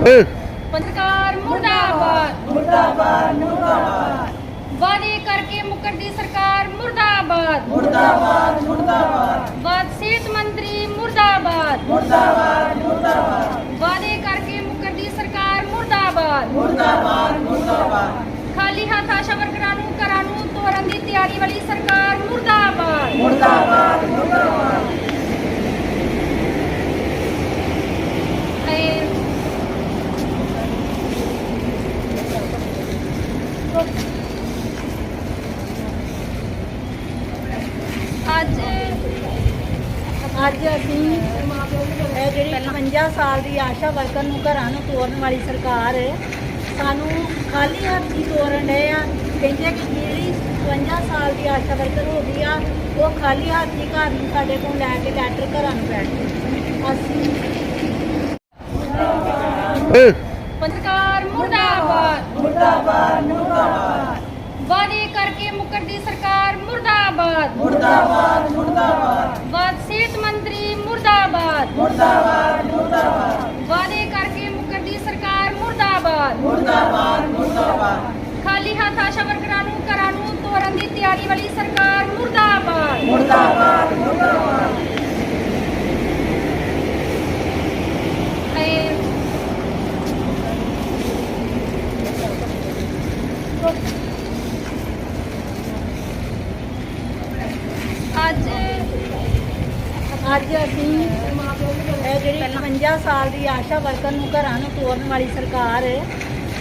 ਪੱਤਰਕਾਰ ਮੁਰਦਾਬਾਦ। ਮੁਰਦਾਬਾਦ ਮੁਰਦਾਬਾਦ। ਵਾਅਦੇ ਕਰਕੇ ਮੁਕਰਦੀ ਸਰਕਾਰ ਮੁਰਦਾਬਾਦ। ਮੁਰਦਾਬਾਦ ਮੁਰਦਾਬਾਦ। ਬਾਦ ਸਿਹਤ ਮੰਤਰੀ ਮੁਰਦਾਬਾਦ। ਮੁਰਦਾਬਾਦ ਮੁਰਦਾਬਾਦ। ਵਾਅਦੇ ਕਰਕੇ ਮੁਕਰਦੀ ਸਰਕਾਰ ਮੁਰਦਾਬਾਦ। ਮੁਰਦਾਬਾਦ ਮੁਰਦਾਬਾਦ। ਖਾਲੀ ਹੱਥ ਆਸ਼ਾ ਵਰਕਰਾਂ ਨੂੰ ਘਰਾਂ ਨੂੰ ਤੋਰਨ ਦੀ ਤਿਆਰੀ ਵਾਲੀ ਸਰਕਾਰ ਮੁਰਦਾਬਾਦ। ਮੁਰਦਾਬਾਦ ਅੱਜ ਅੱਜ ਅਸੀਂ ਇਹ ਜਿਹੜੀ 55 ਸਾਲ ਦੀ ਆਸ਼ਾ ਵਰਕਰ ਨੂੰ ਘਰਾਂ ਨੂੰ ਤੋਰਨ ਵਾਲੀ ਸਰਕਾਰ ਹੈ ਸਾਨੂੰ ਖਾਲੀ ਹੱਥ ਹੀ ਤੋਰਨ ਡਏ ਆ। ਕਹਿੰਦੇ ਕਿ ਜਿਹੜੀ 55 ਸਾਲ ਦੀ ਆਸ਼ਾ ਵਰਕਰ ਹੋ ਗਈ ਆ ਉਹ ਖਾਲੀ ਹੱਥ ਹੀ ਘਰ ਨੂੰ ਸਾਡੇ ਕੋਲ ਲੈ ਕੇ ਲੈਟਰ ਘਰਾਂ ਨੂੰ ਬੈਠ। ਅਸੀਂ ਪੱਤਰਕਾਰ ਮੁਰਦਾਬਾਦ। ਮੁਰਦਾਬਾਦ ਮੁਰਦਾਬਾਦ। ਵਾਅਦੇ ਕਰਕੇ ਮੁਕਰਦੀ ਸਰਕਾਰ ਮੁਰਦਾਬਾਦ। ਮੁਰਦਾਬਾਦ ਮੁਰਦਾਬਾਦ। ਮੁਰਦਾਬਾਦ ਮੁਰਦਾਬਾਦ ਵਾਅਦੇ ਕਰਕੇ ਮੁਕਰਦੀ ਸਰਕਾਰ ਮੁਰਦਾਬਾਦ। ਮੁਰਦਾਬਾਦ ਮੁਰਦਾਬਾਦ ਖਾਲੀ ਹੱਥ ਆਸ਼ਾ ਵਰਕਰਾਂ ਨੂੰ, ਘਰਾਂ ਨੂੰ ਤੋਰਨ ਦੀ ਤਿਆਰੀ ਵਾਲੀ ਸਰਕਾਰ ਮੁਰਦਾਬਾਦ। ਮੁਰਦਾਬਾਦ ਮੁਰਦਾਬਾਦ ਅੱਜ ਅੱਜ ਅਸੀਂ ਇਹ ਜਿਹੜੀ 55 ਸਾਲ ਦੀ ਆਸ਼ਾ ਵਰਕਰ ਨੂੰ ਘਰਾਂ ਨੂੰ ਤੋਰਨ ਵਾਲੀ ਸਰਕਾਰ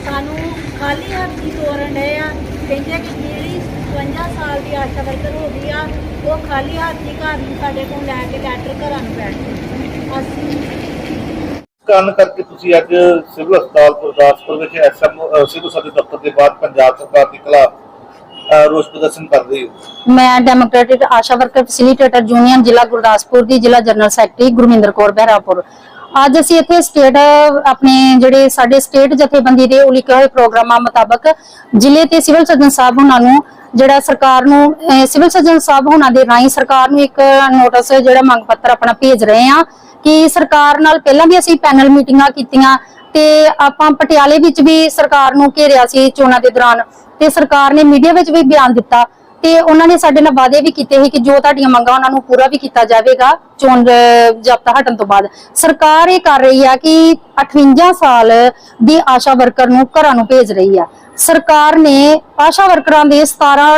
ਸਾਨੂੰ ਖਾਲੀ ਹੱਥ ਹੀ ਤੋਰਨ ਡਏ ਆ। ਕਹਿੰਦੇ ਕਿ ਜਿਹੜੀ 55 ਸਾਲ ਦੀ ਆਸ਼ਾ ਵਰਕਰ ਹੋ ਗਈ ਆ, ਉਹ ਖਾਲੀ ਹੱਥ ਹੀ ਘਰ ਨੂੰ ਸਾਡੇ ਕੋਲ ਲੈ ਕੇ ਲੈਟਰ ਘਰਾਂ ਨੂੰ ਬੈਠ ਅਸੀਂ ਕਾਰਨ ਕਰਕੇ ਤੁਸੀਂ ਅੱਜ ਸਿਵਲ ਹਸਪਤਾਲ ਗੁਰਦਾਸਪੁਰ ਵਿੱਚ ਐਸਐਮ ਸਿਵਲ ਸਰਜਨ ਦਫ਼ਤਰ ਦੇ ਬਾਅਦ ਪੰਜਾਬ ਸਰਕਾਰ ਦੇ ਖਿਲਾਫ ਰੋਸ ਪ੍ਰਦਰਸ਼ਨ ਕਰ ਰਹੇ ਹੋ? ਮੈਂ democratic ASHA worker facilitator union ਜ਼ਿਲ੍ਹਾ ਗੁਰਦਾਸਪੁਰ ਦੀ ਜ਼ਿਲ੍ਹਾ ਜਨਰਲ ਸੈਕਟਰੀ ਗੁਰਮਿੰਦਰ ਕੌਰ ਬਹਿਰਾਪੁਰ। ਅੱਜ ਅਸੀਂ ਇੱਥੇ ਸਟੇਟ ਆਪਣੇ ਜਿਹੜੇ ਸਾਡੇ ਸਟੇਟ ਜਥੇਬੰਦੀ ਦੇ ਉਲੀਕੇ ਹੋਏ ਪ੍ਰੋਗਰਾਮਾਂ ਮੁਤਾਬਕ ਜ਼ਿਲ੍ਹੇ ਤੇ ਸਿਵਲ ਸਰਜਨ ਸਾਹਿਬ ਉਹਨਾਂ ਨੂੰ ਜਿਹੜਾ ਸਰਕਾਰ ਨੂੰ ਸਿਵਲ ਸਰਜਨ ਸਾਹਿਬ ਉਹਨਾਂ ਦੇ ਰਾਹੀਂ ਸਰਕਾਰ ਨੂੰ ਇੱਕ ਨੋਟਿਸ ਜਿਹੜਾ ਮੰਗ ਪੱਤਰ ਆਪਣਾ ਭੇਜ ਰਹੇ ਆ ਕਿ ਸਰਕਾਰ ਨਾਲ ਪਹਿਲਾਂ ਵੀ ਅਸੀਂ ਪੈਨਲ ਮੀਟਿੰਗਾਂ ਕੀਤੀਆਂ ਤੇ ਆਪਾਂ ਪਟਿਆਲੇ ਵਿੱਚ ਵੀ ਸਰਕਾਰ ਨੂੰ ਘੇਰਿਆ ਸੀ ਚੋਣਾਂ ਦੇ ਦੌਰਾਨ। ਤੇ ਸਰਕਾਰ ਨੇ ਮੀਡੀਆ ਵਿੱਚ ਵੀ ਬਿਆਨ ਦਿੱਤਾ ਤੇ ਉਹਨਾਂ ਨੇ ਸਾਡੇ ਨਾਲ ਵਾਅਦੇ ਵੀ ਕੀਤੇ ਸੀ ਕਿ ਜੋ ਤੁਹਾਡੀਆਂ ਮੰਗਾਂ ਉਹਨਾਂ ਨੂੰ ਪੂਰਾ ਵੀ ਕੀਤਾ ਜਾਵੇਗਾ ਚੋਣ ਜ਼ਾਬਤਾ ਹਟਣ ਤੋਂ ਬਾਅਦ। ਸਰਕਾਰ ਇਹ ਕਰ ਰਹੀ ਆ ਕਿ 58 ਸਾਲ ਦੀ ਆਸ਼ਾ ਵਰਕਰ ਨੂੰ ਘਰਾਂ ਨੂੰ ਭੇਜ ਰਹੀ ਆ। ਸਰਕਾਰ ਨੇ ਆਸ਼ਾ ਵਰਕਰਾਂ ਦੇ 17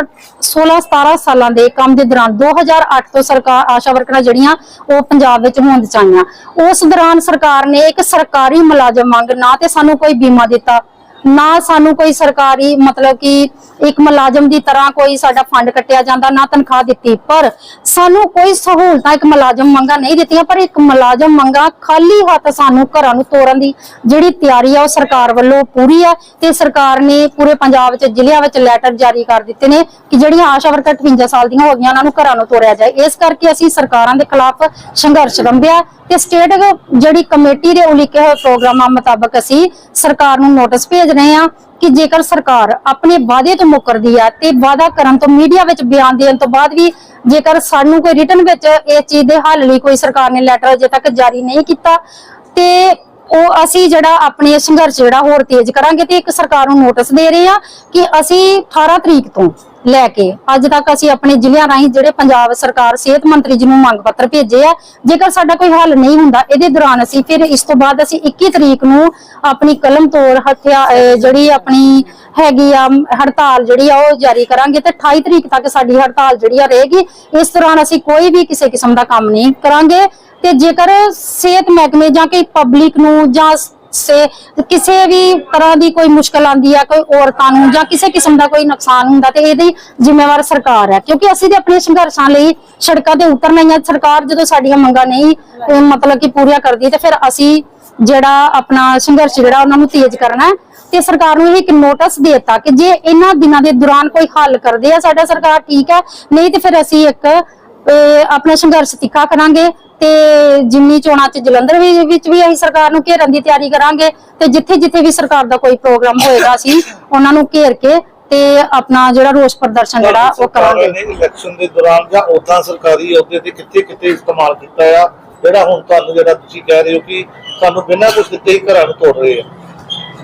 16 17 ਸਾਲਾਂ ਦੇ ਕੰਮ ਦੇ ਦੌਰਾਨ 2008 ਤੋਂ ਸਰਕਾਰ, ਆਸ਼ਾ ਵਰਕਰਾਂ ਜਿਹੜੀਆਂ ਉਹ ਪੰਜਾਬ ਵਿੱਚ ਹੋਂਦ ਚਾਈਆਂ ਉਸ ਦੌਰਾਨ ਸਰਕਾਰ ਨੇ ਇੱਕ ਸਰਕਾਰੀ ਮੁਲਾਜ਼ਮ ਮੰਗ ਨਾ ਤੇ ਸਾਨੂੰ ਕੋਈ ਬੀਮਾ ਦਿੱਤਾ। ਨਾ ਸਾਨੂੰ ਕੋਈ ਸਰਕਾਰੀ ਮਤਲਬ ਕਿ ਇੱਕ ਮੁਲਾਜ਼ਮ ਦੀ ਤਰ੍ਹਾਂ ਕੋਈ ਸਾਡਾ ਫੰਡ ਕੱਟਿਆ ਜਾਂਦਾ, ਨਾ ਤਨਖਾਹ ਦਿੱਤੀ। ਪਰ ਸਾਨੂੰ ਕੋਈ ਸਹੂਲਤਾਂ ਇੱਕ ਮੁਲਾਜ਼ਮ ਮੰਗਾ ਨਹੀਂ ਦਿੱਤੀਆਂ, ਪਰ ਇੱਕ ਮੁਲਾਜ਼ਮ ਮੰਗਾ ਖਾਲੀ ਹੱਥ ਸਾਨੂੰ ਘਰਾਂ ਨੂੰ ਤੋਰਨ ਦੀ ਜਿਹੜੀ ਤਿਆਰੀ ਆ, ਉਹ ਸਰਕਾਰ ਵੱਲੋਂ ਪੂਰੀ ਆ ਤੇ ਸਰਕਾਰ ਨੇ ਪੂਰੇ ਪੰਜਾਬ ਵਿੱਚ, ਜ਼ਿਲ੍ਹਿਆਂ ਵਿੱਚ ਲੈਟਰ ਜਾਰੀ ਕਰ ਦਿੱਤੇ ਨੇ ਕਿ ਜਿਹੜੀਆਂ ਆਸ਼ਾ ਵਰਕਰ 58 ਸਾਲ ਦੀਆਂ ਹੋ ਗਈਆਂ, ਉਹਨਾਂ ਨੂੰ ਘਰਾਂ ਨੂੰ ਤੋਰਿਆ ਜਾਏ। ਇਸ ਕਰਕੇ ਅਸੀਂ ਸਰਕਾਰਾਂ ਦੇ ਖਿਲਾਫ ਸੰਘਰਸ਼ ਰੰਭਿਆ ਤੇ ਸਟੇਟ ਜਿਹੜੀ ਕਮੇਟੀ ਦੇ ਉਲੀਕੇ ਹੋਏ ਪ੍ਰੋਗਰਾਮਾਂ ਮੁਤਾਬਕ ਅਸੀਂ ਸਰਕਾਰ ਨੂੰ ਨੋਟਿਸ ਭੇਜ ਰਹੇ ਹਾਂ ਕਿ ਜੇਕਰ ਸਰਕਾਰ ਆਪਣੇ ਵਾਅਦੇ ਤੋਂ ਮੁੱਕਰਦੀ ਆ ਤੇ ਵਾਅਦਾ ਕਰਨ ਤੋਂ ਮੀਡੀਆ ਵਿੱਚ ਬਿਆਨ ਦੇਣ ਤੋਂ ਬਾਅਦ ਵੀ ਜੇਕਰ ਸਾਨੂੰ ਕੋਈ ਰਿਟਨ ਵਿੱਚ ਇਸ ਚੀਜ਼ ਦੇ ਹੱਲ ਲਈ ਕੋਈ ਸਰਕਾਰ ਨੇ ਲੈਟਰ ਅਜੇ ਤੱਕ ਜਾਰੀ ਨਹੀਂ ਕੀਤਾ, ਤੇ ਉਹ ਅਸੀਂ ਜਿਹੜਾ ਆਪਣੇ ਸੰਘਰਸ਼ ਜਿਹੜਾ ਹੋਰ ਤੇਜ਼ ਕਰਾਂਗੇ ਤੇ ਇੱਕ ਸਰਕਾਰ ਨੂੰ ਨੋਟਿਸ ਦੇ ਰਹੇ ਆ ਕਿ ਅਸੀਂ 18 ਤਰੀਕ ਤੋਂ ਲੈ ਕੇ। ਅੱਜ ਤੱਕ ਅਸੀਂ ਆਪਣੇ ਜ਼ਿਲ੍ਹਿਆਂ ਰਾਹੀਂ ਜਿਹੜੇ ਪੰਜਾਬ ਸਰਕਾਰ, ਸਿਹਤ ਮੰਤਰੀ ਜੀ ਨੂੰ ਮੰਗ ਪੱਤਰ ਭੇਜੇ ਆ, ਜੇਕਰ ਸਾਡਾ ਕੋਈ ਹੱਲ ਨਹੀਂ ਹੁੰਦਾ, ਇਹਦੇ ਦੌਰਾਨ ਅਸੀਂ ਫਿਰ ਇਸ ਤੋਂ ਬਾਅਦ ਅਸੀਂ 21 ਤਰੀਕ ਨੂੰ ਆਪਣੀ ਕਲਮ ਤੋੜ ਹੱਥਿਆ ਜਿਹੜੀ ਆਪਣੀ ਹੈਗੀ ਆ ਹੜਤਾਲ ਜਿਹੜੀ ਆ, ਉਹ ਜਾਰੀ ਕਰਾਂਗੇ ਤੇ 28 ਤਰੀਕ ਤੱਕ ਸਾਡੀ ਹੜਤਾਲ ਜਿਹੜੀ ਆ ਰਹੇਗੀ। ਇਸ ਦੌਰਾਨ ਅਸੀਂ ਕੋਈ ਵੀ ਕਿਸੇ ਕਿਸਮ ਦਾ ਕੰਮ ਨਹੀਂ ਕਰਾਂਗੇ ਤੇ ਜੇਕਰ ਸਿਹਤ ਮਹਿਕਮੇ ਜਾਂ ਕਿ ਪਬਲਿਕ ਨੂੰ ਜਾਂ ਸੇ ਕਿਸੇ ਵੀ ਤਰ੍ਹਾਂ ਦੀ ਕੋਈ ਮੁਸ਼ਕਲ ਆਂਦੀ ਆ, ਕੋਈ ਔਰਤਾਂ ਨੂੰ ਜਾਂ ਕਿਸੇ ਕਿਸਮ ਦਾ ਕੋਈ ਨੁਕਸਾਨ ਹੁੰਦਾ ਤੇ ਇਹਦੀ ਜ਼ਿੰਮੇਵਾਰ ਸਰਕਾਰ ਹੈ ਕਿਉਂਕਿ ਅਸੀਂ ਤੇ ਆਪਣੇ ਸੰਘਰਸ਼ਾਂ ਲਈ ਸੜਕਾਂ ਤੇ ਉਤਰਨਾ ਹੀ ਆ। ਸਰਕਾਰ ਜਦੋਂ ਸਾਡੀਆਂ ਮੰਗਾਂ ਨਹੀਂ ਮਤਲਬ ਕਿ ਪੂਰੀਆਂ ਕਰਦੀ ਤੇ ਫਿਰ ਅਸੀਂ ਜਿਹੜਾ ਆਪਣਾ ਸੰਘਰਸ਼ ਜਿਹੜਾ ਉਹਨਾਂ ਨੂੰ ਤੇਜ਼ ਕਰਨਾ ਹੈ ਤੇ ਸਰਕਾਰ ਨੂੰ ਇਹ ਇੱਕ ਨੋਟਿਸ ਦੇ ਦਿੱਤਾ ਕਿ ਜੇ ਇਹਨਾਂ ਦਿਨਾਂ ਦੇ ਦੌਰਾਨ ਕੋਈ ਹੱਲ ਕਰਦੇ ਆ, ਸਾਡਾ ਸਰਕਾਰ ਠੀਕ ਹੈ ਨਹੀਂ ਤੇ ਫਿਰ ਅਸੀਂ ਇੱਕ ਆਪਣਾ ਸੰਘਰਸ਼ ਤਿੱਖਾ ਕਰਾਂਗੇ ਤੇ ਜਿੰਨੀ ਚੋਣਾਂ ਚ ਜਲੰਧਰ ਵਿੱਚ ਵੀ ਅਸੀਂ ਸਰਕਾਰ ਨੂੰ ਘੇਰਨ ਦੀ ਤਿਆਰੀ ਕਰਾਂਗੇ ਤੇ ਜਿੱਥੇ ਜਿੱਥੇ ਵੀ ਸਰਕਾਰ ਦਾ ਕੋਈ ਪ੍ਰੋਗਰਾਮ ਹੋਏਗਾ ਅਸੀਂ ਉਹਨਾਂ ਨੂੰ ਘੇਰ ਕੇ ਤੇ ਆਪਣਾ ਜਿਹੜਾ ਰੋਸ ਪ੍ਰਦਰਸ਼ਨ ਜਿਹੜਾ ਉਹ ਕਰਾਂਗੇ। ਇਲੈਕਸ਼ਨ ਦੇ ਦੌਰਾਨ ਜਾਂ ਉਦਾਂ ਸਰਕਾਰੀ ਅਹੁਦੇ ਤੇ ਕਿੱਥੇ ਕਿੱਥੇ ਇਸਤੇਮਾਲ ਕੀਤਾ ਆ ਜਿਹੜਾ ਹੁਣ ਤੁਹਾਨੂੰ ਜਿਹੜਾ ਤੁਸੀਂ ਕਹਿ ਰਹੇ ਹੋ ਕਿ ਸਾਨੂੰ ਬਿਨਾਂ ਕੁਝ ਦਿੱਤੇ ਹੀ ਘਰਾਂ ਨੂੰ ਤੋੜ ਰਹੇ ਆ।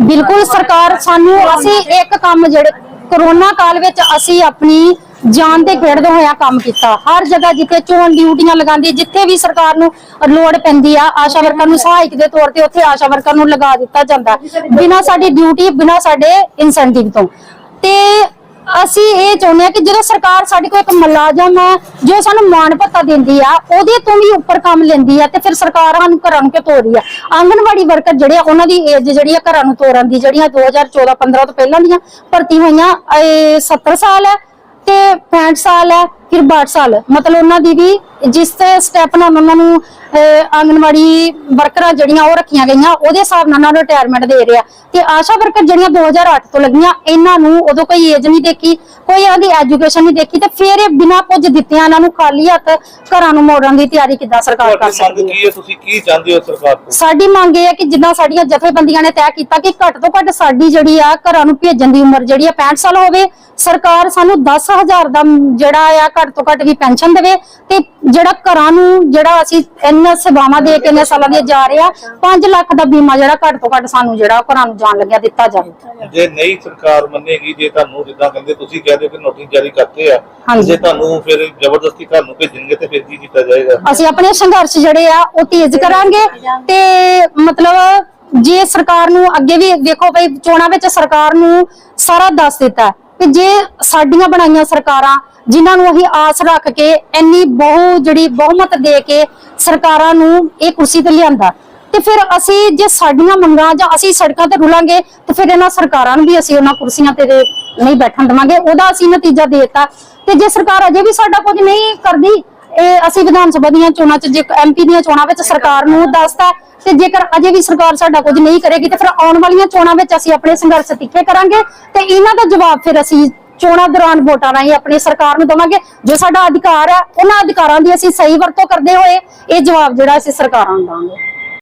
ਬਿਲਕੁਲ ਸਰਕਾਰ ਸਾਨੂੰ ਅਸੀਂ ਇੱਕ ਕੰਮ ਜਿਹੜੇ ਕਰੋਨਾ ਕਾਲ ਵਿੱਚ ਅਸੀਂ ਆਪਣੀ ਜਾਨ ਤੇ ਖੇਡਦੇ ਹੋਇਆ ਕੰਮ ਕੀਤਾ। ਹਰ ਜਗ੍ਹਾ ਜਿੱਥੇ ਚੋਣ ਡਿਊਟੀਆਂ ਲਗਾਉਂਦੀ, ਜਿੱਥੇ ਵੀ ਸਰਕਾਰ ਨੂੰ ਲੋੜ ਪੈਂਦੀ ਆ, ਆਸ਼ਾ ਵਰਕਰ ਨੂੰ ਸਹਾਇਕ ਦੇ ਤੌਰ ਤੇ ਉੱਥੇ ਆਸ਼ਾ ਵਰਕਰ ਨੂੰ ਲਗਾ ਦਿੱਤਾ ਜਾਂਦਾ। ਬਿਨਾਂ ਸਾਡੀ ਡਿਊਟੀ, ਬਿਨਾਂ ਸਾਡੇ ਇਨਸੈਂਟਿਵ ਤੋਂ। ਤੇ ਅਸੀਂ ਇਹ ਚਾਹੁੰਦੇ ਆ ਕਿ ਜਦੋਂ ਸਰਕਾਰ ਸਾਡੇ ਕੋਲ ਇੱਕ ਮੁਲਾਜ਼ਮ ਹੈ, ਜੋ ਸਾਨੂੰ ਮਾਣ ਭੱਤਾ ਦਿੰਦੀ ਆ, ਉਹਦੇ ਤੋਂ ਵੀ ਉੱਪਰ ਕੰਮ ਲੈਂਦੀ ਆ ਤੇ ਫਿਰ ਸਰਕਾਰ ਸਾਨੂੰ ਘਰਾਂ ਨੂੰ ਕਿਉਂ ਤੋੜ ਰਹੀ ਆ? ਆਂਗਣਵਾੜੀ ਵਰਕਰ ਜਿਹੜੇ ਆ, ਉਹਨਾਂ ਦੀ ਏਜ ਜਿਹੜੀ ਆ, ਘਰਾਂ ਨੂੰ ਤੋਰਨ ਦੀ, ਜਿਹੜੀਆਂ 2014 15 ਤੋਂ ਪਹਿਲਾਂ ਦੀਆਂ ਭਰਤੀ ਹੋਈਆਂ, ਇਹ 70 ਸਾਲ ਹੈ। ਤੇ 65 ਸਾਲ ਹੈ। ਫਿਰ 62 ਸਾਲ। ਮਤਲਬ ਉਹਨਾਂ ਦੀ ਵੀ ਜਿਸ ਸਟੈਪ ਨਾਲ ਉਹਨਾਂ ਨੂੰ ਅਹ, ਆਂਗਣਵਾੜੀ ਵਰਕਰਾਂ ਜਿਹੜੀਆਂ ਉਹ ਰੱਖੀਆਂ ਗਈਆਂ ਉਹਦੇ ਹਿਸਾਬ ਨਾਲ ਉਹਨਾਂ ਨੂੰ ਰਿਟਾਇਰਮੈਂਟ ਦੇ ਰਿਹਾ। ਤੇ ਆਸ਼ਾ ਵਰਕਰ ਜਿਹੜੀਆਂ 2008 ਤੋਂ ਲੱਗੀਆਂ ਇਹਨਾਂ ਨੂੰ ਉਦੋਂ ਕੋਈ ਏਜ ਨਹੀਂ ਦੇਖੀ ਕੋਈ ਉਹਦੀ ਐਜੂਕੇਸ਼ਨ ਨਹੀਂ ਦੇਖੀ ਤੇ ਫਿਰ ਇਹ ਬਿਨਾਂ ਕੁਝ ਦਿੱਤਿਆਂ ਇਹਨਾਂ ਨੂੰ ਖਾਲੀ ਹੱਥ ਘਰਾਂ ਨੂੰ ਮੋੜਨ ਦੀ ਤਿਆਰੀ ਕਿੱਦਾਂ ਸਰਕਾਰ ਕਰ ਸਕਦੀ ਹੈ? ਕੀ ਹੈ? ਤੁਸੀਂ ਕੀ ਚਾਹੁੰਦੇ ਹੋ ਸਰਕਾਰ ਤੋਂ? ਸਾਡੀ ਮੰਗ ਇਹ ਹੈ ਕਿ ਜਿੱਦਾਂ ਸਾਡੀਆਂ ਜਥੇਬੰਦੀਆਂ ਨੇ ਤੈਅ ਕੀਤਾ ਕਿ ਘੱਟ ਤੋਂ ਘੱਟ ਸਾਡੀ ਜਿਹੜੀ ਆ ਘਰਾਂ ਨੂੰ ਭੇਜਣ ਦੀ ਉਮਰ ਜਿਹੜੀ ਆ 65 ਸਾਲ ਹੋਵੇ ਸਰਕਾਰ ਸਾਨੂੰ 10000 ਦਾ ਜਿਹੜਾ ਆ ਘੱਟ ਤੋਂ ਘੱਟ ਵੀ ਪੈਨਸ਼ਨ ਦੇਵੇ ਤੇ ਜਿਹੜਾ ਘਰਾਂ ਨੂੰ ਜਿਹੜਾ ਅਸੀਂ ਇੰਨਾ ਸੇਵਾਵਾਂ ਦੇ ਕੇ ਇੰਨੇ ਸਾਲਾਂ ਦੇ ਜਾ ਰਹੇ ਆ 5 ਲੱਖ ਦਾ ਬੀਮਾ ਜਿਹੜਾ ਘੱਟ ਤੋਂ ਘੱਟ ਸਾਨੂੰ ਜਿਹੜਾ ਘਰਾਂ ਨੂੰ ਜਾਣ ਲੱਗਿਆ ਦਿੱਤਾ ਜਾਵੇ। ਜੇ ਨਹੀਂ ਸਰਕਾਰ ਮੰਨੇਗੀ ਜੇ ਤੁਹਾਨੂੰ ਜਿੱਦਾਂ ਕਹਿੰਦੇ ਤੁਸੀਂ ਕਹਿ ਰਹੇ ਹੋ ਕਿ ਨੋਟਿਸ ਜਾਰੀ ਕਰਤੇ ਆ। ਜੇ ਤੁਹਾਨੂੰ ਫਿਰ ਜ਼ਬਰਦਸਤੀ ਘਰ ਨੂੰ ਭੇਜਣਗੇ ਤੇ ਫਿਰ ਕੀ ਕੀਤਾ ਜਾਏਗਾ? ਅਸੀਂ ਆਪਣੇ ਸੰਘਰਸ਼ ਜਿਹੜੇ ਆ ਉਹ ਤੇਜ਼ ਕਰਾਂਗੇ ਤੇ ਮਤਲਬ ਜੇ ਸਰਕਾਰ ਨੂੰ ਅੱਗੇ ਵੀ ਵੇਖੋ ਬਈ ਚੋਣਾਂ ਵਿੱਚ ਸਰਕਾਰ ਨੂੰ ਸਾਰਾ ਦੱਸ ਦਿੱਤਾ। ਕਿ ਜੇ ਸਾਡੀਆਂ ਬਣਾਈਆਂ ਸਰਕਾਰਾਂ, ਜਿਨ੍ਹਾਂ ਨੂੰ ਅਸੀਂ ਆਸ ਰੱਖ ਕੇ ਇੰਨੀ ਬਹੁ ਜਿਹੜੀ ਬਹੁਮਤ ਦੇ ਕੇ ਸਰਕਾਰਾਂ ਨੂੰ ਇਹ ਕੁਰਸੀ ਤੇ ਲਿਆਂਦਾ, ਤੇ ਫਿਰ ਅਸੀਂ ਜੇ ਸਾਡੀਆਂ ਮੰਗਾਂ ਜਾਂ ਅਸੀਂ ਸੜਕਾਂ ਤੇ ਰੁਲਾਂਗੇ, ਤੇ ਫਿਰ ਇਹਨਾਂ ਸਰਕਾਰਾਂ ਨੂੰ ਵੀ ਅਸੀਂ ਉਹਨਾਂ ਕੁਰਸੀਆਂ ਤੇ ਨਹੀਂ ਬੈਠਣ ਦੇਵਾਂਗੇ। ਉਹਦਾ ਅਸੀਂ ਨਤੀਜਾ ਦੇਤਾ। ਤੇ ਜੇ ਸਰਕਾਰ ਅਜੇ ਵੀ ਸਾਡਾ ਕੁਝ ਨਹੀਂ ਕਰਦੀ ਇਹ ਅਸੀਂ ਵਿਧਾਨ ਸਭਾ ਦੀਆਂ ਚੋਣਾਂ 'ਚ ਜੇ ਐਮਪੀ ਦੀਆਂ ਚੋਣਾਂ ਵਿੱਚ ਸਰਕਾਰ ਨੂੰ ਦੱਸਦਾ ਤੇ ਜੇਕਰ ਅਜੇ ਵੀ ਸਰਕਾਰ ਸਾਡਾ ਕੁਝ ਨਹੀਂ ਕਰੇਗੀ ਤੇ ਫਿਰ ਆਉਣ ਵਾਲੀਆਂ ਚੋਣਾਂ ਵਿੱਚ ਅਸੀਂ ਆਪਣੇ ਸੰਘਰਸ਼ ਤਿੱਖੇ ਕਰਾਂਗੇ ਤੇ ਇਹਨਾਂ ਦਾ ਜਵਾਬ ਫਿਰ ਅਸੀਂ ਚੋਣਾਂ ਦੌਰਾਨ ਵੋਟਾਂ ਰਾਹੀਂ ਆਪਣੀ ਸਰਕਾਰ ਨੂੰ ਦਵਾਂਗੇ। ਜੋ ਸਾਡਾ ਅਧਿਕਾਰ ਹੈ, ਉਹਨਾਂ ਅਧਿਕਾਰਾਂ ਦੀ ਅਸੀਂ ਸਹੀ ਵਰਤੋਂ ਕਰਦੇ ਹੋਏ ਇਹ ਜਵਾਬ ਜਿਹੜਾ ਅਸੀਂ ਸਰਕਾਰਾਂ ਨੂੰ ਦਾਂਗੇ